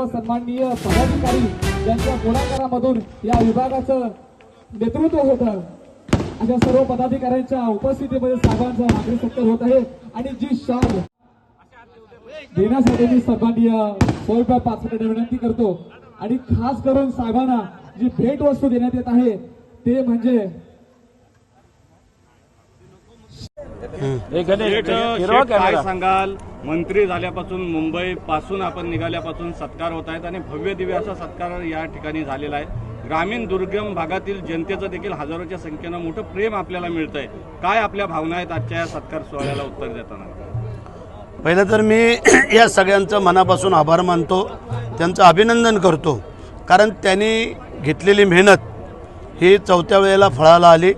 सर्व सन्माननीय पदाधिकारी यांच्या पुढाकारामधून या विभागाचं नेतृत्व होतं. अशा सर्व पदाधिकाऱ्यांच्या उपस्थितीमध्ये साहेबांचा नागरी सत्कार होत आहे. आणि जी शाल देण्यासाठी मी सन्माननीय सोयबा पाचवटे विनंती करतो. आणि खास करून साहेबांना जी भेट वस्तू देण्यात येत आहे ते म्हणजे काय सांगाल? मंत्री झाल्यापासून मुंबईपासून आपण निघाल्यापासून सत्कार होत आहेत आणि भव्य दिव्य असा सत्कार या ठिकाणी झालेला आहे. ग्रामीण दुर्गम भागातील जनतेचं देखील हजारोच्या संख्येनं मोठं प्रेम आपल्याला मिळतंय. काय आपल्या भावना आहेत आजच्या या सत्कार सोहळ्याला उत्तर देताना? पहिलं तर मी या सगळ्यांचं मनापासून आभार मानतो त्यांचं अभिनंदन करतो कारण त्यांनी घेतलेली मेहनत ही चौथ्या वेळेला फळाला आली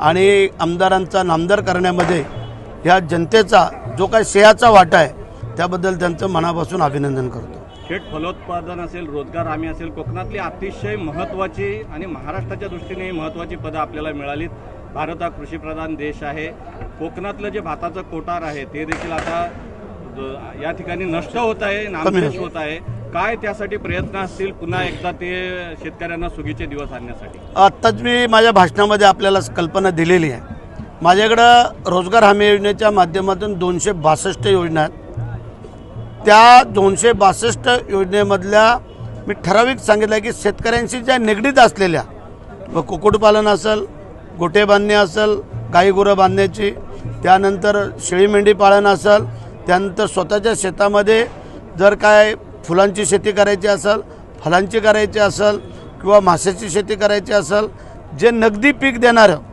आणि आमदारांचा नामदार करण्यामध्ये ह्या जनतेचा जो काही श्रेयाचा वाटा आहे त्याबद्दल त्यांचं मनापासून अभिनंदन करतो. शेठ फलोत्पादन असेल रोजगार हमी असेल कोकणातली अतिशय महत्त्वाची आणि महाराष्ट्राच्या दृष्टीने महत्त्वाची पदं आपल्याला मिळालीत. भारत हा कृषीप्रधान देश आहे. कोकणातलं जे भाताचं कोटार आहे ते देखील आता या ठिकाणी नष्ट होत आहे नामशेष होत आहे. काय त्यासाठी प्रयत्न असतील? पुन्हा एकदा ते शेतकऱ्यांना सुगीचे दिवस आणण्यासाठी. आत्ताच मी माझ्या भाषणामध्ये आपल्याला कल्पना दिलेली आहे. माझ्याकडं रोजगार हमी योजनेच्या माध्यमातून दोनशे बासष्ट योजना आहेत. त्या दोनशे बासष्ट योजनेमधल्या मी ठराविक सांगितलं की शेतकऱ्यांशी ज्या निगडीत असलेल्या व कुक्कुटपालन असेल गोटे बांधणे असेल गाई गुरं बांधण्याची त्यानंतर शेळी मेंढी पालन असेल त्यानंतर स्वतःच्या शेतामध्ये जर काय फुलांची शेती करायची असेल फलांची करायची असेल किंवा माशाची शेती करायची असेल जे नगदी पीक देणारं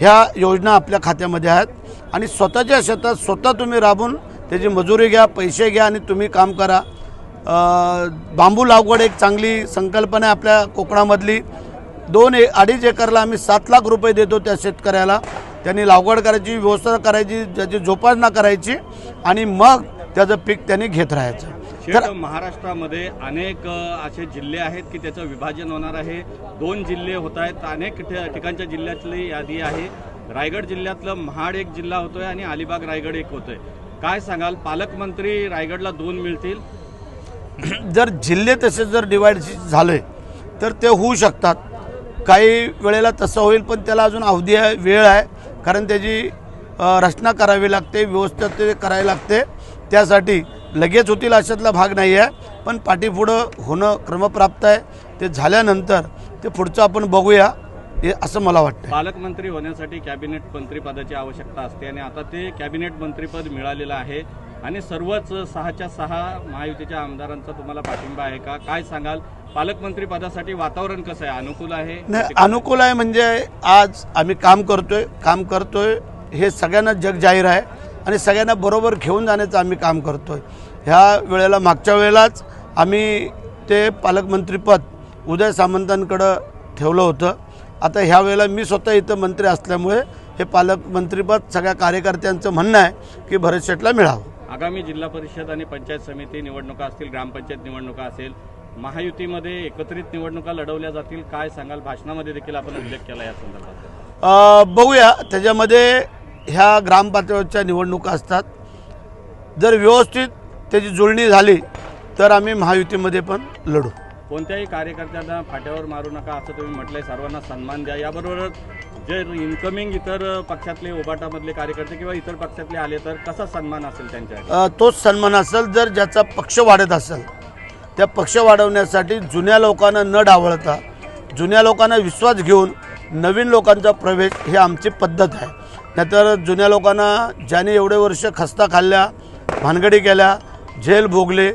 ह्या योजना आपल्या खात्यामध्ये आहेत. आणि स्वतःच्या शेतात स्वतः तुम्ही राबून त्याची मजुरी घ्या पैसे घ्या आणि तुम्ही काम करा. बांबू लागवड एक चांगली संकल्पना आहे आपल्या कोकणामधली. दोन ए अडीच एकरला आम्ही सात लाख रुपये देतो त्या शेतकऱ्याला. त्यांनी लागवड करायची व्यवस्था करायची त्याची जोपासना करायची आणि मग त्याचं पीक त्यांनी घेत राहायचं. शेठ महाराष्ट्रामध्ये अनेक असे जिल्हे आहेत की त्याचं विभाजन होणार आहे. दोन जिल्हे होत आहेत. अनेक ठि- ठिकाणच्या जिल्ह्यातली यादी आहे. रायगड जिल्ह्यातलं महाड एक जिल्हा होतोय आणि अलिबाग रायगड एक होतोय. काय सांगाल? पालकमंत्री रायगडला दोन मिळतील. जर जिल्हे तसे जर डिवाईड झाले तर ते होऊ शकतात. काही वेळेला तसं होईल पण त्याला अजून अवधी आहे वेळ आहे. कारण त्याची रचना करावी लागते व्यवस्थित ते करावी लागते. त्यासाठी लगेच होतील अशातला भाग नाही आहे. पण पाठीपुढं होणं क्रमप्राप्त आहे. ते झाल्यानंतर ते पुढचं आपण बघूया. हे असं मला वाटतं पालकमंत्री होण्यासाठी कॅबिनेट मंत्रीपदाची आवश्यकता असते आणि आता ते कॅबिनेट मंत्रीपद मिळालेलं आहे. आणि सर्वच सहाच्या सहा महायुतीच्या आमदारांचा तुम्हाला पाठिंबा आहे का? काय सांगाल? पालकमंत्री पदासाठी वातावरण कसं आहे? अनुकूल आहे? नाही अनुकूल आहे म्हणजे आज आम्ही काम करतोय. काम करतोय. हे सगळ्यांना जग जाहीर आहे. आणि सगळ्यांना बरोबर घेऊन जाण्याचं आम्ही काम करतोय. ह्या वेळेला मागच्या वेळेलाच आम्ही ते पालकमंत्रीपद उदय सामंतांकडं ठेवलं होतं. आता ह्या वेळेला मी स्वतः इथं मंत्री असल्यामुळे हे पालकमंत्रीपद सगळ्या कार्यकर्त्यांचं म्हणणं आहे की भरत शेटला मिळावं. आगामी जिल्हा परिषद आणि पंचायत समिती निवडणुका असतील ग्रामपंचायत निवडणुका असेल महायुतीमध्ये एकत्रित निवडणुका लढवल्या जातील काय सांगाल? भाषणामध्ये देखील आपण उल्लेख केला या संदर्भात. बघूया. त्याच्यामध्ये ह्या ग्रामपातळीवरच्या निवडणुका असतात. जर व्यवस्थित त्याची जुळणी झाली तर आम्ही महायुतीमध्ये पण लढू. कोणत्याही कार्यकर्त्यांना फाट्यावर मारू नका असं तुम्ही म्हटलंय. सर्वांना सन्मान द्या. याबरोबरच जे इन्कमिंग इतर पक्षातले उबाटामधले कार्यकर्ते किंवा इतर पक्षातले आले तर कसा सन्मान असेल त्यांच्या तोच सन्मान असेल जर ज्याचा पक्ष वाढत असेल. त्या पक्ष वाढवण्यासाठी जुन्या लोकांना न डावळता जुन्या लोकांना विश्वास घेऊन नवीन लोकांचा प्रवेश ही आमची पद्धत आहे. नाहीतर जुन्या लोकांना ज्याने एवढे वर्ष खस्ता खाल्ल्या भानगडी केल्या झेल भोगले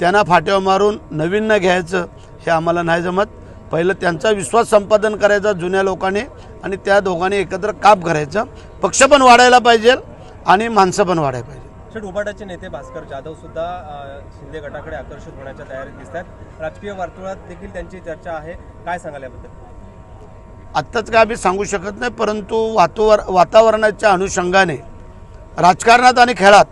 त्यांना फाट्यावर मारून नवीन न घ्यायचं हे आम्हाला नाही जमत. पहिलं त्यांचा विश्वास संपादन करायचा जुन्या लोकांनी आणि त्या दोघांनी एकत्र काप करायचं पक्ष पण वाढायला पाहिजे आणि माणसं पण वाढायला पाहिजे. शेट उबाटाचे नेते भास्कर जाधव सुद्धा शिंदे गटाकडे आकर्षित होण्याच्या तयारीत दिसत आहेत राजकीय वर्तुळात देखील त्यांची चर्चा आहे. काय सांगाल याबद्दल? आत्ताच काय आम्ही सांगू शकत नाही परंतु वातावर वातावरणाच्या अनुषंगाने राजकारणात आणि खेळात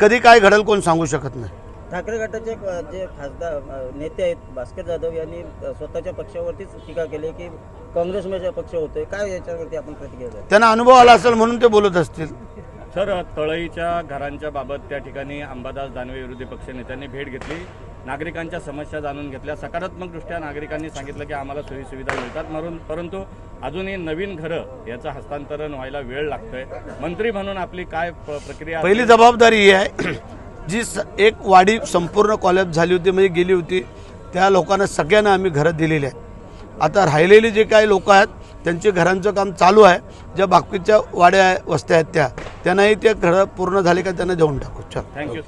कधी काय घडेल कोण सांगू शकत नाही. ठाकरे गटाचे जे खासदार नेते आहेत भास्कर जाधव यांनी स्वतःच्या पक्षावरतीच टीका केली की काँग्रेसमध्ये पक्ष होतोय. काय याच्यावरती आपण प्रतिक्रिया? त्यांना अनुभव आला असेल म्हणून ते बोलत असतील. सर तळईच्या घरांच्या बाबत त्या ठिकाणी अंबादास दानवे विरोधी पक्षनेत्यांनी भेट घेतली. नागरिकांच्या समस्या जाणून घेतल्या. सकारात्मकदृष्ट्या नागरिकांनी सांगितलं की आम्हाला सोयीसुविधा मिळतात. म्हणून परंतु अजूनही नवीन घरं याचं हस्तांतरण व्हायला वेळ लागतोय. मंत्री म्हणून आपली काय प्रक्रिया पहिली? जबाबदारी ही आहे. जी एक वाडी संपूर्ण कॉलेज झाली होती म्हणजे गेली होती त्या लोकांना सगळ्यांना आम्ही घरं दिलेली आहेत. आता राहिलेली जे काही लोक आहेत त्यांचे घरांचं काम चालू आहे. ज्या बाकीच्या वाड्या वस्त्या आहेत त्या त्यांनाही ते घरं पूर्ण झाले का त्यांना देऊन टाकू. चल. थँक्यू